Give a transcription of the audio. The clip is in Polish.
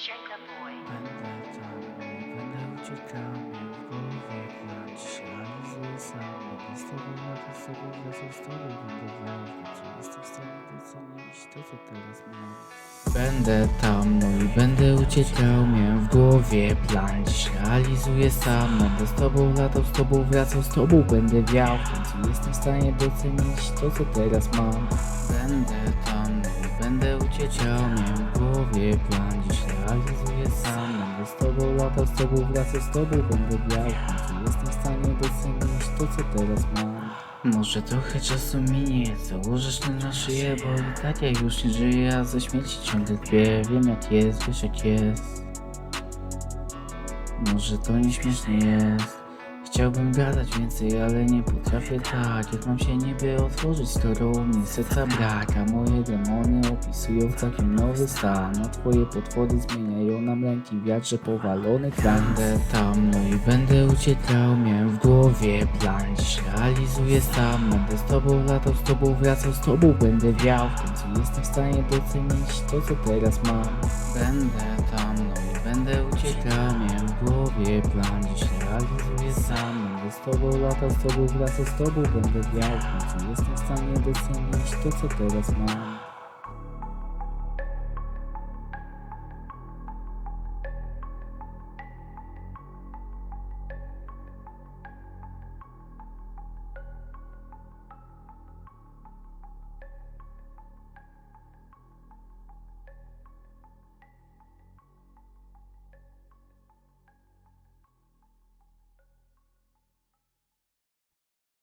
uciekał mnie w głowie plan Dzisiaj realizuję sam. Będę z lata, z będę W końcu jestem w stanie docenić to, co teraz mam. Będę tam, no i będę uciekał. Miałem w głowie plan Dziś realizuję sam. Będę z tobą latał, z tobą wracał, z tobą będę wiał. W końcu jestem w stanie docenić to, co teraz mam. Będę tam, no i będę uciekał. Miałem w głowie plan Dziś realizuję sam Będę z tobą latał, z tobą wracał, z tobą będę W końcu jestem w stanie docenić to, co teraz mam. Może trochę czasu minie, założysz ten na szyję, bo i tak ja już nie żyję, a ze śmierci ciągle tkwię, wiem jak jest, wiesz jak jest. Może to nieśmieszne jest. Chciałbym gadać więcej, ale nie potrafię tak. Jak mam się niby otworzyć, skoro mnie serca A moje demony opisują całkiem nowy stan. A twoje potwory zmieniają nam ręki wiatrze powalony kran Będę tam, no i będę uciekał Miałem w głowie plan, dziś realizuję sam Będę z tobą latał, z tobą wracał, z tobą będę wiał. W końcu jestem w stanie docenić to, co teraz mam. Będę tam, no i będę uciekał Miałem w głowie plan, dziś realizuję sam Będę z tobą latał, z tobą wracał, z tobą będę wiał W jestem w stanie docenić to, co teraz mam